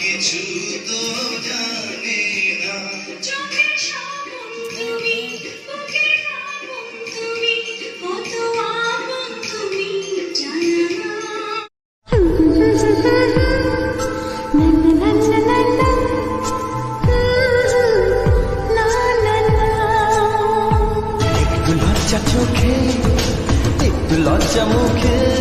কিছু তো জানে না চোখে একটু লজ্জা মুখে।